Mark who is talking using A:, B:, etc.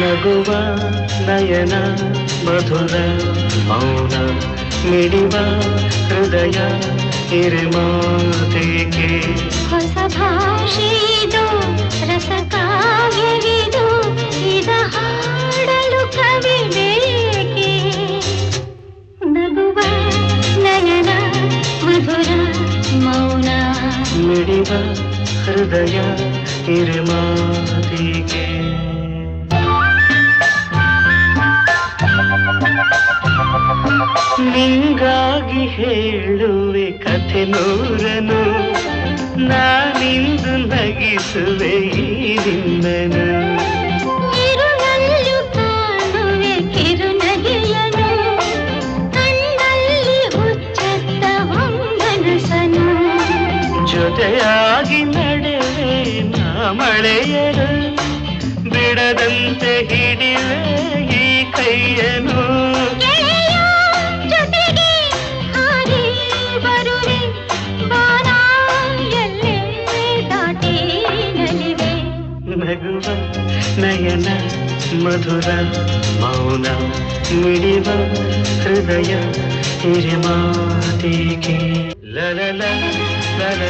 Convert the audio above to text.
A: ನಗುವ ನಯನ ಮಧುರ ಮೌನ ಮಿಡಿವ ಹೃದಯ ಹಿರಿಮಾತೇಕೆ
B: ಹೊಸ ಭಾಷೆಯಿದು ರಸಕಾವ್ಯವಿದು ಇದ ಹಾಡಲು ಕವಿ ಬೇಕೆ? ನಗುವ ನಯನ ಮಧುರ ಮೌನ
A: ಮಿಡಿವ ಹೃದಯ ಹಿರಿಮಾತೆಗೆ. ನಿಂಗಾಗಿ ಹೇಳುವೆ ಕಥೆ ನೂರನು. ನಾನಿಂದು ನಗಿಸುವೆ ಈ ನಿನ್ನನು.
B: ಹೊಂಗನಸನು
A: ಜೊತೆಯಾಗಿ ನಡೆವೆ ನಾ ಮಳೆಯನು ಬಿಡದಂತೆ ಹಿಡಿವೆ ಈ ಕೈಯನು नयन मधुर मौन मिडिव हृदय हिरिमातिके लल लल लल